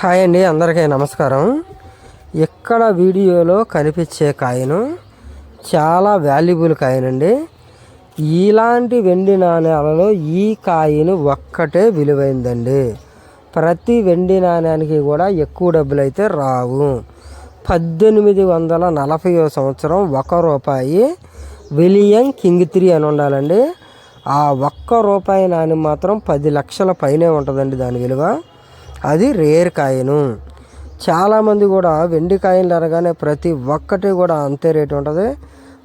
Hi అండి అందరికీ నమస్కారం. ఇక్కడ వీడియోలో కనిపించే కాయను చాలా వాల్యుబుల్ కాయనండి. ఇలాంటి వెండి నాణ్యాలలో ఈ కాయను ఒక్కటే విలువైందండి. ప్రతి వెండి నాణ్యానికి కూడా ఎక్కువ డబ్బులు అయితే రావు. పద్దెనిమిది వందల నలభైవ సంవత్సరం ఒక రూపాయి విలియం కింగ్ త్రీ అని ఉండాలండి. ఆ ఒక్క రూపాయి నాణ్యం మాత్రం పది లక్షల పైనే ఉంటుందండి దాని విలువ. అది రేర్ కాయను. చాలామంది కూడా వెండి కాయలు అనగానే ప్రతి ఒక్కటి కూడా అంతే రేటు ఉంటుంది.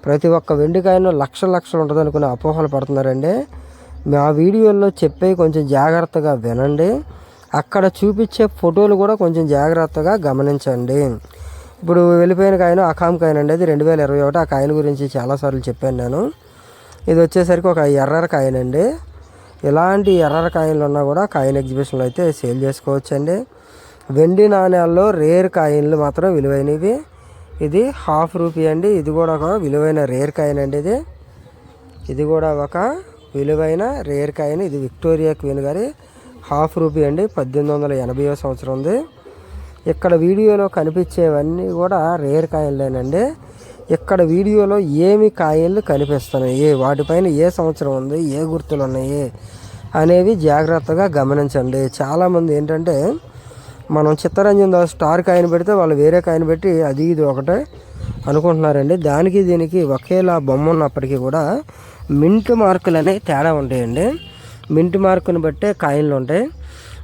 ప్రతి ఒక్క వెండి కాయను లక్షల లక్షలు ఉంటుంది అనుకుని అపోహలు పడుతున్నారండి. మా వీడియోల్లో చెప్పే కొంచెం జాగ్రత్తగా వినండి. అక్కడ చూపించే ఫోటోలు కూడా కొంచెం జాగ్రత్తగా గమనించండి. ఇప్పుడు వెళ్ళిపోయిన కాయను అకామ్ కాయన్ అండి అది రెండు వేల ఇరవై ఒకటి ఆ కాయన గురించి చాలాసార్లు చెప్పాను నేను. ఇది వచ్చేసరికి ఒక ఎర్ర కాయనండి. ఇలాంటి ఎర్ర కాయిన్లు ఉన్నా కూడా కాయిన్ ఎగ్జిబిషన్లో అయితే సేల్ చేసుకోవచ్చండి. వెండి నాణ్యాల్లో రేర్ కాయిన్లు మాత్రం విలువైనవి. ఇది హాఫ్ రూపీ అండి. ఇది కూడా ఒక విలువైన రేర్ కాయిన్ అండి ఇది. ఇది కూడా ఒక విలువైన రేర్ కాయిన్. ఇది విక్టోరియా క్వీన్ గారి హాఫ్ రూపీ అండి. పద్దెనిమిది వందల ఎనభైవ సంవత్సరం ఉంది. ఇక్కడ వీడియోలో కనిపించేవన్నీ కూడా రేర్ కాయిన్లేనండి. ఇక్కడ వీడియోలో ఏమి కాయిన్లు కనిపిస్తున్నాయి? వాటిపైన ఏ సంవత్సరం ఉంది? ఏ గుర్తులు ఉన్నాయి అనేవి జాగ్రత్తగా గమనించండి. చాలామంది ఏంటంటే మనం చిత్తరంజన్ దాస్ స్టార్ కాయిన్ పెడితే వాళ్ళు వేరే కాయిన్ పెట్టి అది ఇది ఒకటే అనుకుంటున్నారండి. దానికి దీనికి ఒకేలా బొమ్మ ఉన్నప్పటికీ కూడా మింట్ మార్కులు అనేవి తేడా ఉంటాయండి. మింట్ మార్కుని బట్టే కాయిన్లు ఉంటాయి.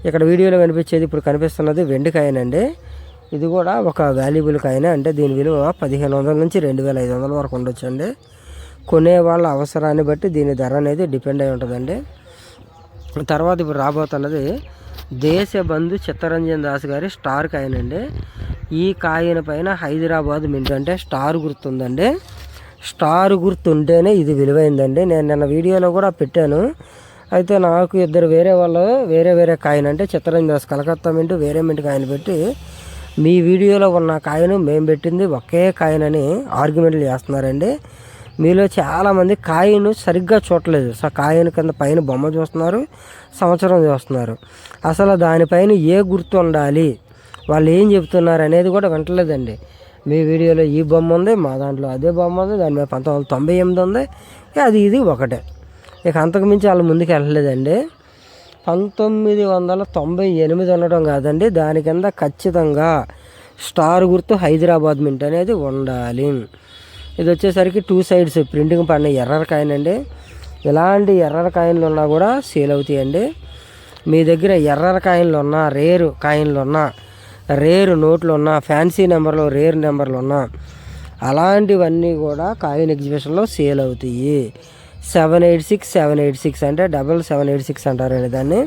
ఇక్కడ వీడియోలో కనిపించేది ఇప్పుడు కనిపిస్తున్నది వెండి కాయనండి అండి. ఇది కూడా ఒక వాల్యుబుల్ కాయిన్. అంటే దీని విలువ పదిహేను వందల నుంచి రెండు వేల ఐదు వందల వరకు ఉండొచ్చు అండి కొనే వాళ్ళ అవసరాన్ని బట్టి దీని ధర అనేది డిపెండ్ అయి ఉంటుందండి. తర్వాత ఇప్పుడు రాబోతున్నది దేశబంధు చిత్తరంజన్ దాస్ గారి స్టార్ కాయిన్ అండి. ఈ కాయిన్ పైన హైదరాబాద్ మింట్ అంటే స్టార్ గుర్తుందండి. స్టార్ గుర్తుంటేనే ఇది విలువైందండి. నేను నిన్న వీడియోలో కూడా పెట్టాను. అయితే నాకు ఇద్దరు వేరే వాళ్ళు వేరే వేరే కాయిన్ అంటే చిత్తరంజన్ దాస్ కలకత్తా మింట్ వేరే మింట్ కాయిన్ పెట్టి మీ వీడియోలో ఉన్న కాయను మేము పెట్టింది ఒకే కాయిన్ అని ఆర్గ్యుమెంట్లు చేస్తున్నారండి. మీలో చాలామంది కాయను సరిగ్గా చూడలేదు సో కాయిన్ కింద పైన బొమ్మ చూస్తున్నారు సంవత్సరం చూస్తున్నారు. అసలు దానిపైన ఏ గుర్తు ఉండాలి? వాళ్ళు ఏం చెప్తున్నారు అనేది కూడా వింటలేదండి. మీ వీడియోలో ఈ బొమ్మ ఉంది మా దాంట్లో అదే బొమ్మ ఉంది దాని మీద పంతొమ్మిది వందల తొంభై ఎనిమిది ఉంది. అది ఇది ఒకటే. ఇక అంతకుమించి వాళ్ళు ముందుకు వెళ్ళలేదండి. పంతొమ్మిది వందల తొంభై ఎనిమిది ఉండడం కాదండి. దాని కింద ఖచ్చితంగా స్టార్ గుర్తు హైదరాబాద్ మింట్ అనేది ఉండాలి. ఇది వచ్చేసరికి టూ సైడ్స్ ప్రింటింగ్ పడిన ఎర్రర్ కాయిన్ అండి. ఇలాంటి ఎర్రర్ కాయిన్లు ఉన్నా కూడా సేల్ అవుతాయండి. మీ దగ్గర ఎర్రర్ కాయిన్లు ఉన్నా రేరు కాయిన్లు ఉన్నా రేరు నోట్లు ఉన్నా ఫ్యాన్సీ నెంబర్లో రేర్ నెంబర్లు ఉన్నా అలాంటివన్నీ కూడా కాయిన్ ఎగ్జిబిషన్లో సేల్ అవుతాయి. Seven eight six seven eight six అంటే డబల్ సెవెన్ ఎయిట్ సిక్స్ అంటారండి దాన్ని.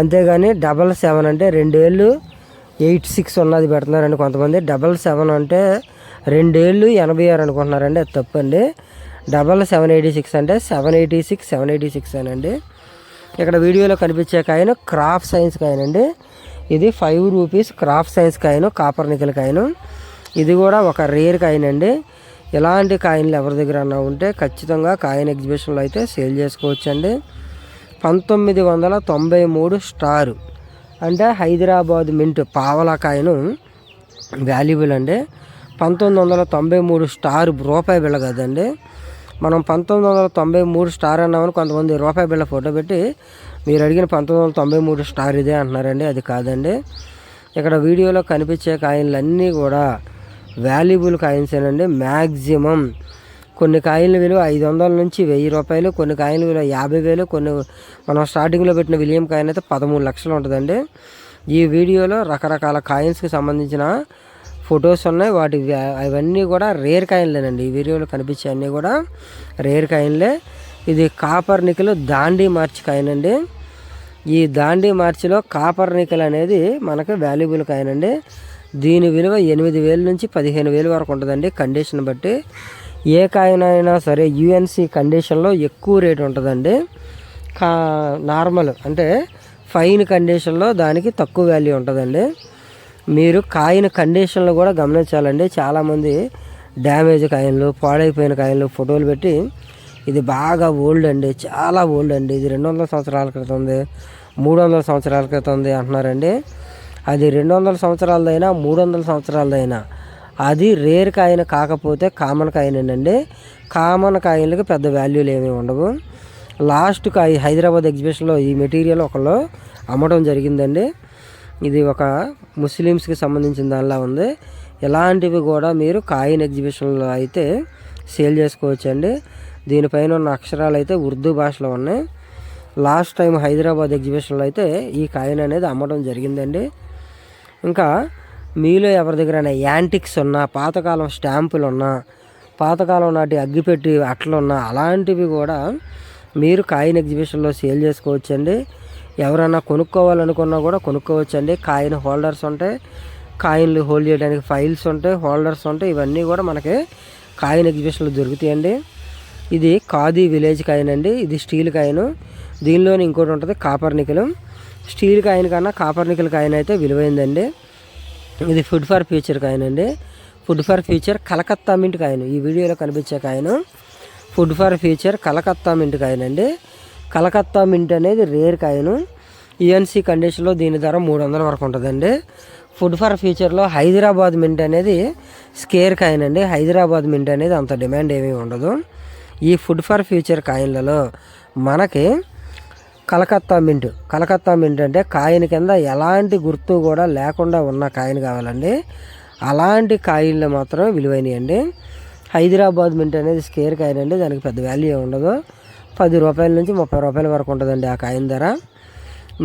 అంతేగాని డబల్ సెవెన్ అంటే రెండేళ్ళు ఎయిట్ సిక్స్ ఉన్నది పెడుతున్నారండి కొంతమంది. డబల్ సెవెన్ అంటే రెండేళ్ళు ఎనభై ఆరు అనుకుంటున్నారండి అది తప్పండి. డబల్ సెవెన్ ఎయిటీ సిక్స్ అంటే seven eighty six seven eighty six అనండి. ఇక్కడ వీడియోలో కనిపించే కాయను క్రాఫ్ట్ సైన్స్ కాయన్ అండి ఇది five rupees craft science coin copper nickel coin. ఇది కూడా ఒక రేర్ కాయిన్ అండి ఇలాంటి కాయిన్లు ఎవరి దగ్గర అన్నా ఉంటే ఖచ్చితంగా కాయిన్ ఎగ్జిబిషన్లో అయితే సేల్ చేసుకోవచ్చండి. పంతొమ్మిది వందల తొంభై మూడు స్టారు. అంటే హైదరాబాద్ మింట్ పావలా కాయను వాల్యుబుల్ అండి. పంతొమ్మిది వందల తొంభై మూడు స్టార్ రూపాయి బిళ్ళ కదండి. మనం పంతొమ్మిది వందల తొంభై మూడు స్టార్ అన్నామని కొంతమంది రూపాయి బిళ్ళ ఫోటో పెట్టి మీరు అడిగిన పంతొమ్మిది వందల తొంభై మూడు స్టార్ ఇదే అంటున్నారండి అది కాదండి. ఇక్కడ వీడియోలో కనిపించే కాయిన్లన్నీ కూడా వాల్యుబుల్ కాయిన్స్ ఏనండి. మ్యాక్సిమం కొన్ని కాయిన్ల విలువ ఐదు వందల నుంచి వెయ్యి రూపాయలు కొన్ని కాయిన్ల విలువ యాభై వేలు కొన్ని మనం స్టార్టింగ్లో పెట్టిన విలియం కాయిన్ అయితే పదమూడు లక్షలు ఉంటుందండి. ఈ వీడియోలో రకరకాల కాయిన్స్కి సంబంధించిన ఫొటోస్ ఉన్నాయి. వాటి అవన్నీ కూడా రేర్ కాయిన్లేనండి ఈ వీడియోలో కనిపించే అన్నీ కూడా రేర్ కాయిన్లే ఇది కాపర్ నికలు దాండి మార్చ్ కాయిన్ అండి. ఈ దాండి మార్చిలో కాపర్ నికల్ అనేది మనకు వాల్యుబుల్ కాయిన్ అండి. దీని విలువ ఎనిమిది వేల నుంచి పదిహేను వేలు వరకు ఉంటుందండి. కండిషన్ బట్టి ఏ కాయిన్ అయినా సరే యుఎన్సి కండిషన్లో ఎక్కువ రేట్ ఉంటుందండి. కా నార్మల్ అంటే ఫైన్ కండిషన్లో దానికి తక్కువ వాల్యూ ఉంటుందండి. మీరు కాయిన్ కండిషన్లు కూడా గమనించాలండి. చాలామంది డ్యామేజ్ కాయిన్లు పాడైపోయిన కాయిన్లు ఫోటోలు పెట్టి ఇది బాగా ఓల్డ్ అండి. చాలా ఓల్డ్ అండి. ఇది రెండు వందల సంవత్సరాల క్రితం ఉంది మూడు వందల సంవత్సరాల క్రితం ఉంది అంటున్నారండి. అది రెండు వందల సంవత్సరాలదైనా మూడు వందల సంవత్సరాలదైనా. అది రేర్ కాయిన్ కాకపోతే కామన్ కాయినేనండి. కామన్ కాయిన్లకు పెద్ద వాల్యూలు ఏమీ ఉండవు. లాస్ట్ కాయి హైదరాబాద్ ఎగ్జిబిషన్లో ఈ మెటీరియల్ ఒకళ్ళు అమ్మడం జరిగిందండి. ఇది ఒక ముస్లిమ్స్కి సంబంధించిన దానిలా ఉంది. ఇలాంటివి కూడా మీరు కాయిన్ ఎగ్జిబిషన్లో అయితే సేల్ చేసుకోవచ్చండి. దీనిపైన ఉన్న అక్షరాలు అయితే ఉర్దూ భాషలో ఉన్నాయి. లాస్ట్ టైం హైదరాబాద్ ఎగ్జిబిషన్లో అయితే ఈ కాయిన్ అనేది అమ్మడం జరిగిందండి. ఇంకా మీలో ఎవరి దగ్గరైనా యాంటిక్స్ ఉన్నా పాతకాలం స్టాంపులు ఉన్నా పాతకాలం నాటి అగ్గిపెట్టి అట్లు ఉన్నా అలాంటివి కూడా మీరు కాయిన్ ఎగ్జిబిషన్లో సేల్ చేసుకోవచ్చండి. ఎవరైనా కొనుక్కోవాలనుకున్నా కూడా కొనుక్కోవచ్చండి. కాయిన్ హోల్డర్స్ ఉంటాయి. కాయిన్లు హోల్డ్ చేయడానికి ఫైల్స్ ఉంటాయి. హోల్డర్స్ ఉంటాయి. ఇవన్నీ కూడా మనకి కాయిన్ ఎగ్జిబిషన్లో దొరుకుతాయండి. ఇది ఖాదీ విలేజ్ కాయిన్ అండి. ఇది స్టీల్ కాయిన్. దీనిలోని ఇంకోటి ఉంటుంది కాపర్ నికలం. స్టీల్ కాయిన్ కన్నా కాపర్ నికల్ కాయిన్ అయితే విలువైందండి. ఇది ఫుడ్ ఫర్ ఫ్యూచర్ కాయిన్ అండి. Food for future Calcutta mint coin. ఈ వీడియోలో కనిపించే coin food for future Calcutta mint coin అండి. కలకత్తా మింట్ అనేది రేర్ కాయిన్. ఈఎన్సి కండిషన్లో దీని ధర మూడు వందల వరకు ఉంటుందండి. ఫుడ్ ఫర్ ఫ్యూచర్లో హైదరాబాద్ మింట్ అనేది స్కేర్ కాయిన్ అండి. హైదరాబాద్ మింట్ అనేది అంత డిమాండ్ ఏమీ ఉండదు. ఈ ఫుడ్ ఫర్ ఫ్యూచర్ కాయిన్లలో మనకి కలకత్తా మింట్. కలకత్తా మింట్ అంటే కాయిన్ కింద ఎలాంటి గుర్తు కూడా లేకుండా ఉన్న కాయిన్ కావాలండి. అలాంటి కాయిన్లు మాత్రం విలువైనయండి. హైదరాబాద్ మింట్ అనేది స్కేర్ కాయిన్ అండి దానికి పెద్ద వాల్యూ ఉండదు. పది రూపాయల నుంచి ముప్పై రూపాయల వరకు ఉంటుందండి ఆ కాయిన్ ధర.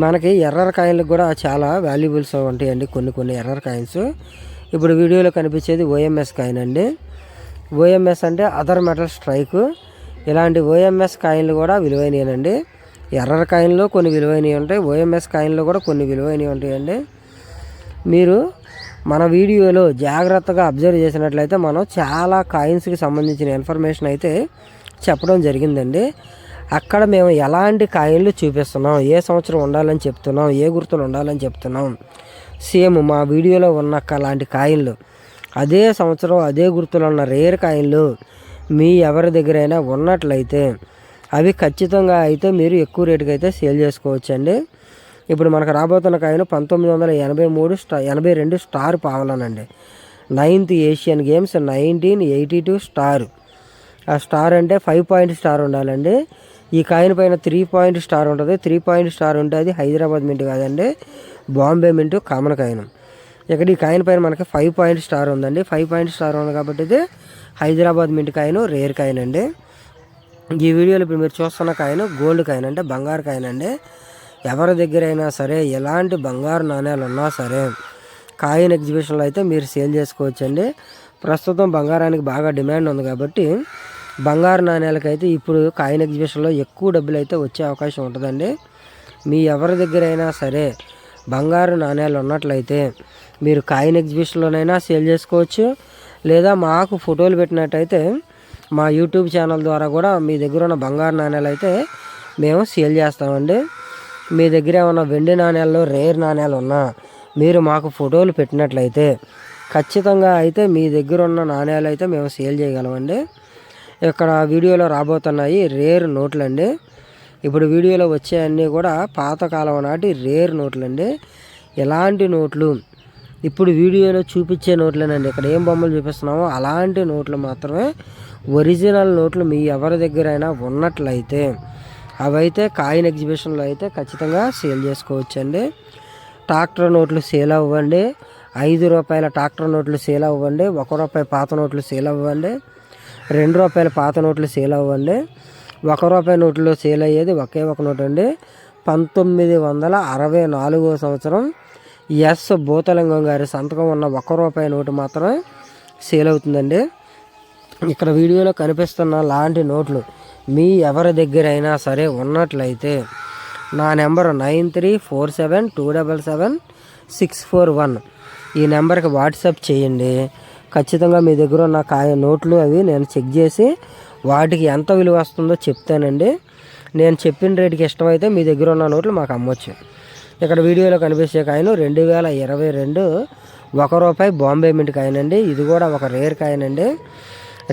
మనకి ఎర్రర్ కాయిన్లకు కూడా చాలా వాల్యుబుల్స్ ఉంటాయండి కొన్ని కొన్ని ఎర్రర్ కాయిన్స్. ఇప్పుడు వీడియోలో కనిపించేది ఓఎంఎస్ కాయిన్ అండి ఓఎంఎస్ అంటే అదర్ మెటల్ స్ట్రైక్ ఇలాంటి ఓఎంఎస్ కాయిన్లు కూడా విలువైనవి ఎర్ర కాయిన్లో కొన్ని విలువైనవి ఉంటాయి ఓఎంఎస్ కాయిన్లో కూడా కొన్ని విలువైనవి ఉంటాయండి. మీరు మన వీడియోలో జాగ్రత్తగా అబ్జర్వ్ చేసినట్లయితే మనం చాలా కాయిన్స్కి సంబంధించిన ఇన్ఫర్మేషన్ అయితే చెప్పడం జరిగిందండి. అక్కడ మేము ఎలాంటి కాయిన్లు చూపిస్తున్నాం ఏ సంవత్సరం ఉండాలని చెప్తున్నాం ఏ గుర్తులు ఉండాలని చెప్తున్నాం. సేమ్ మా వీడియోలో ఉన్న అలాంటి కాయిన్లు అదే సంవత్సరం అదే గుర్తులు ఉన్న రేర్ కాయిన్లు మీ ఎవరి దగ్గరైనా ఉన్నట్లయితే అవి ఖచ్చితంగా అయితే మీరు ఎక్కువ రేటుకి అయితే సేల్ చేసుకోవచ్చండి. ఇప్పుడు మనకు రాబోతున్న కాయను పంతొమ్మిది వందల ఎనభై మూడు స్టా ఎనభై రెండు star పావలనండి. Ninth Asian games nineteen eighty two star. ఆ స్టార్ అంటే ఫైవ్ పాయింట్ స్టార్ ఉండాలండి. ఈ కాయిన్ పైన త్రీ పాయింట్ స్టార్ ఉంటుంది. త్రీ పాయింట్ స్టార్ ఉంటే అది హైదరాబాద్ మింట్ కాదండి. Bombay mint common coin. ఇక్కడ ఈ కాయిన్ పైన మనకి ఫైవ్ పాయింట్ స్టార్ ఉందండి. ఫైవ్ పాయింట్ స్టార్ ఉంది కాబట్టి ఇది Hyderabad mint coin rare coin అండి. ఈ వీడియోలో ఇప్పుడు మీరు చూస్తున్న కాయిన్ గోల్డ్ కాయిన్ అంటే బంగారు కాయిన్ అండి. ఎవరి దగ్గర అయినా సరే ఎలాంటి బంగారు నాణ్యాలు ఉన్నా సరే కాయిన్ ఎగ్జిబిషన్లో అయితే మీరు సేల్ చేసుకోవచ్చండి. ప్రస్తుతం బంగారానికి బాగా డిమాండ్ ఉంది కాబట్టి బంగారు నాణ్యాలకైతే ఇప్పుడు కాయిన్ ఎగ్జిబిషన్లో ఎక్కువ డబ్బులు అయితే వచ్చే అవకాశం ఉంటుందండి. మీ ఎవరి దగ్గర అయినా సరే బంగారు నాణ్యాలు ఉన్నట్లయితే మీరు కాయిన్ ఎగ్జిబిషన్లోనైనా సేల్ చేసుకోవచ్చు. లేదా మాకు ఫోటోలు పెట్టినట్టయితే మా యూట్యూబ్ ఛానల్ ద్వారా కూడా మీ దగ్గర ఉన్న బంగారు నాణ్యాలు అయితే మేము సేల్ చేస్తామండి. మీ దగ్గర ఏమైనా వెండి నాణ్యాల్లో రేర్ నాణ్యాలు ఉన్నా మీరు మాకు ఫోటోలు పెట్టినట్లయితే ఖచ్చితంగా అయితే మీ దగ్గర ఉన్న నాణ్యాలు అయితే మేము సేల్ చేయగలమండి. ఇక్కడ వీడియోలో రాబోతున్నాయి రేర్ నోట్లండి. ఇప్పుడు వీడియోలో వచ్చేయన్నీ కూడా పాతకాలం నాటి రేర్ నోట్లు అండి ఎలాంటి నోట్లు ఇప్పుడు వీడియోలో చూపించే నోట్లేనండి ఇక్కడ ఏం బొమ్మలు చూపిస్తున్నామో అలాంటి నోట్లు మాత్రమే ఒరిజినల్ నోట్లు మీ ఎవరి దగ్గరైనా ఉన్నట్లయితే అవైతే కాయిన్ ఎగ్జిబిషన్లో అయితే ఖచ్చితంగా సేల్ చేసుకోవచ్చండి. ట్రాక్టర్ నోట్లు సేల్ అవ్వండి. ఐదు రూపాయల ట్రాక్టర్ నోట్లు సేల్ అవ్వండి. ఒక రూపాయి పాత నోట్లు సేల్ అవ్వండి. రెండు రూపాయల పాత నోట్లు సేల్ అవ్వండి. ఒక రూపాయి నోట్లో సేల్ అయ్యేది ఒకే ఒక నోట్ అండి పంతొమ్మిది వందల అరవై నాలుగో సంవత్సరం ఎస్ భూతలింగం గారి సంతకం ఉన్న ఒక్క రూపాయి నోటు మాత్రమే సేల్ అవుతుందండి. ఇక్కడ వీడియోలో కనిపిస్తున్న లాంటి నోట్లు మీ ఎవరి దగ్గర అయినా సరే ఉన్నట్లయితే నా number nine three four seven two double seven six four one. ఈ నెంబర్కి వాట్సాప్ చేయండి. ఖచ్చితంగా మీ దగ్గర ఉన్న కాయ నోట్లు అవి నేను చెక్ చేసి వాటికి ఎంత విలువ వస్తుందో చెప్తానండి. నేను చెప్పిన రేటుకి ఇష్టమైతే మీ దగ్గర ఉన్న నోట్లు మాకు అమ్మొచ్చు. ఇక్కడ వీడియోలో కనిపించే కాయను రెండు వేల ఇరవై రెండు ఒక రూపాయి బాంబే మింట్ కాయనండి ఇది కూడా ఒక రేర్ కాయనండి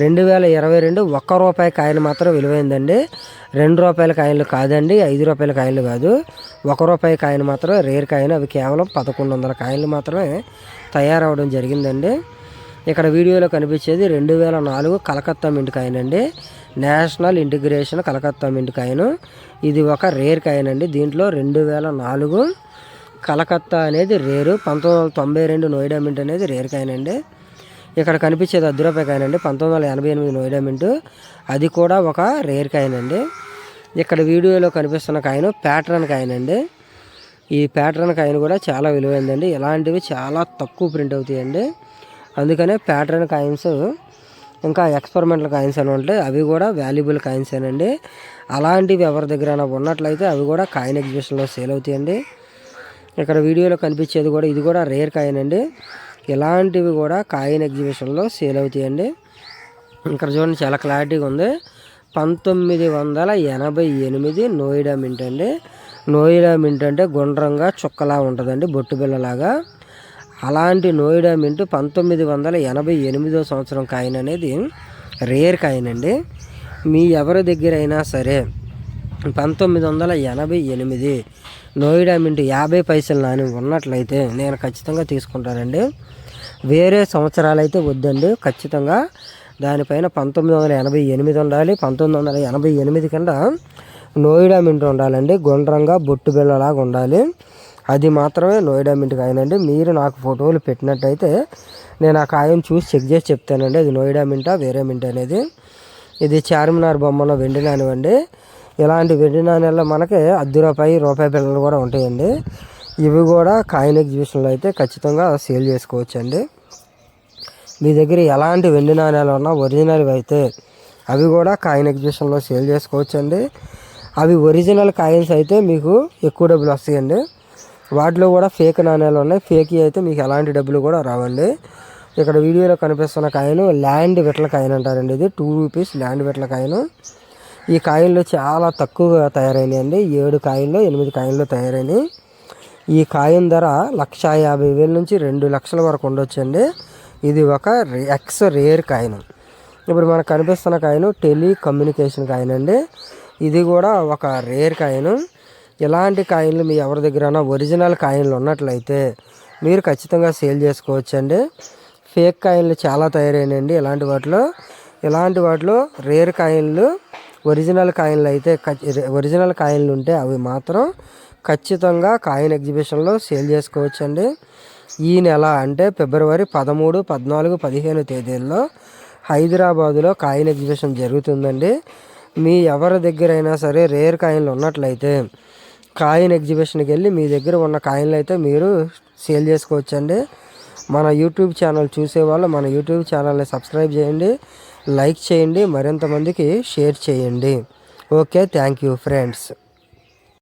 రెండు వేల ఇరవై రెండు ఒక్క రూపాయి కాయిన్ మాత్రం విలువైందండి. రెండు రూపాయల కాయలు కాదండి ఐదు రూపాయల కాయిన్లు కాదు. ఒక రూపాయి కాయిన్ మాత్రం రేర్ కాయన్ అవి కేవలం పదకొండు వందల కాయిన్లు మాత్రమే తయారవడం జరిగిందండి. ఇక్కడ వీడియోలో కనిపించేది రెండు వేల నాలుగు కలకత్తా మింట్ కాయనండి అండి national integration Calcutta mint coin ఇది ఒక రేర్ కాయిన్ అండి. దీంట్లో రెండు వేల నాలుగు కలకత్తా అనేది రేరు పంతొమ్మిది వందల తొంభై రెండు నోయిడా మింట్ అనేది రేర్ కాయిన్ అండి. ఇక్కడ కనిపించేది అర్ధ రూపాయి కాయిన్ అండి. పంతొమ్మిది వందల ఎనభై ఎనిమిది నోయిడా మింట్ అది కూడా ఒక రేర్ కాయిన్ అండి. ఇక్కడ వీడియోలో కనిపిస్తున్న కాయిన్ ప్యాటర్న్ కాయిన్ అండి. ఈ ప్యాటర్న్ కాయిన్ కూడా చాలా విలువైందండి. ఇలాంటివి చాలా తక్కువ ప్రింట్ అవుతాయండి. అందుకనే ప్యాటర్న్ కాయిన్స్ ఇంకా ఎక్స్పెరిమెంటల్ కాయిన్స్ అని ఉంటాయి అవి కూడా వాల్యుబుల్ కాయిన్స్ అండి అలాంటివి ఎవరి దగ్గర ఉన్నట్లయితే అవి కూడా కాయిన్ ఎగ్జిబిషన్లో సేల్ అవుతాయండి. ఇక్కడ వీడియోలో కనిపించేది కూడా ఇది కూడా రేర్ కాయిన్ అండి. ఇలాంటివి కూడా కాయిన్ ఎగ్జిబిషన్లో సేల్ అవుతాయండి. ఇక్కడ చూడండి చాలా క్లారిటీగా ఉంది. పంతొమ్మిది వందల ఎనభై ఎనిమిది నోయిడా మింట్ అండి. నోయిడా మింట్ అంటే గుండ్రంగా చుక్కలా ఉంటుందండి బొట్టు బిల్లలాగా అలాంటి నోయిడా మింట్ పంతొమ్మిది వందల ఎనభై ఎనిమిదో సంవత్సరం కాయిన్ అనేది రేర్ కాయిన్ అండి మీ ఎవరి దగ్గర అయినా సరే పంతొమ్మిది వందల ఎనభై ఎనిమిది నోయిడా మింట్ యాభై పైసలు నాని ఉన్నట్లయితే నేను ఖచ్చితంగా తీసుకుంటానండి. వేరే సంవత్సరాలు అయితే వద్దండి. ఖచ్చితంగా దానిపైన పంతొమ్మిది వందల ఎనభై ఎనిమిది ఉండాలి. పంతొమ్మిది వందల ఎనభై ఎనిమిది కింద నోయిడా మింట్ ఉండాలండి. గుండ్రంగా బొట్టు బిళ్ళలాగా ఉండాలి. అది మాత్రమే నోయిడా మింట్ కాయనండి. మీరు నాకు ఫోటోలు పెట్టినట్టయితే నేను ఆ కాయను చూసి చెక్ చేసి చెప్తానండి. అది నోయిడా మింటా వేరే మింట అనేది. ఇది చార్మినార్ బొమ్మలో వెండి నానివ్వండి ఇలాంటి వెండి నాణ్యాల్లో మనకి అర్ధ రూపాయి రూపాయి బిళ్ళలు కూడా ఉంటాయండి. ఇవి కూడా కాయిన్ ఎగ్జిబిషన్లో అయితే ఖచ్చితంగా సేల్ చేసుకోవచ్చండి. మీ దగ్గర ఎలాంటి వెండి నాణ్యాలు ఉన్నా ఒరిజినల్ అయితే అవి కూడా కాయిన్ ఎగ్జిబిషన్లో సేల్ చేసుకోవచ్చండి. అవి ఒరిజినల్ కాయిన్స్ అయితే మీకు ఎక్కువ డబ్బులు వస్తాయండి. వాటిలో కూడా ఫేక్ నాణ్యాలు ఉన్నాయి. ఫేక్ అయితే మీకు ఎలాంటి డబ్బులు కూడా రావండి. ఇక్కడ వీడియోలో కనిపిస్తున్న కాయను ల్యాండ్ విట్ల కాయిన్ అంటారండి ఇది. టూ రూపీస్ ల్యాండ్ విట్ల కాయిన్. ఈ కాయిన్లు చాలా తక్కువగా తయారైనాయండి. ఏడు కాయిన్లు ఎనిమిది కాయిన్లు తయారైనాయి. ఈ కాయిన్ ధర లక్ష యాభై వేల నుంచి రెండు లక్షల వరకు ఉండొచ్చండి. ఇది ఒక ఎక్స్ రేర్ కాయిన్. ఇప్పుడు మనకు కనిపిస్తున్న కాయిన్ టెలికమ్యూనికేషన్ కాయిన్ అండి. ఇది కూడా ఒక రేర్ కాయిన్. ఇలాంటి కాయిన్లు మీ ఎవరి దగ్గర ఒరిజినల్ కాయిన్లు ఉన్నట్లయితే మీరు ఖచ్చితంగా సేల్ చేసుకోవచ్చండి. ఫేక్ కాయిన్లు చాలా తయారైనండి ఇలాంటి వాటిలో. ఇలాంటి వాటిలో రేర్ కాయిన్లు ఒరిజినల్ కాయిన్లు అయితే ఒరిజినల్ కాయిన్లు ఉంటే అవి మాత్రం ఖచ్చితంగా కాయిన్ ఎగ్జిబిషన్లో సేల్ చేసుకోవచ్చండి. ఈ నెల అంటే ఫిబ్రవరి పదమూడు పద్నాలుగు పదిహేను తేదీల్లో హైదరాబాదులో కాయిన్ ఎగ్జిబిషన్ జరుగుతుందండి. మీ ఎవరి దగ్గర అయినా సరే రేర్ కాయిన్లు ఉన్నట్లయితే కాయిన్ ఎగ్జిబిషన్కి వెళ్ళి మీ దగ్గర ఉన్న కాయిన్లు అయితే మీరు సేల్ చేసుకోవచ్చండి. మన యూట్యూబ్ ఛానల్ చూసేవాళ్ళు మన యూట్యూబ్ ఛానల్ని సబ్స్క్రైబ్ చేయండి లైక్ చేయండి మరింత మందికి షేర్ చేయండి. Okay thank you friends.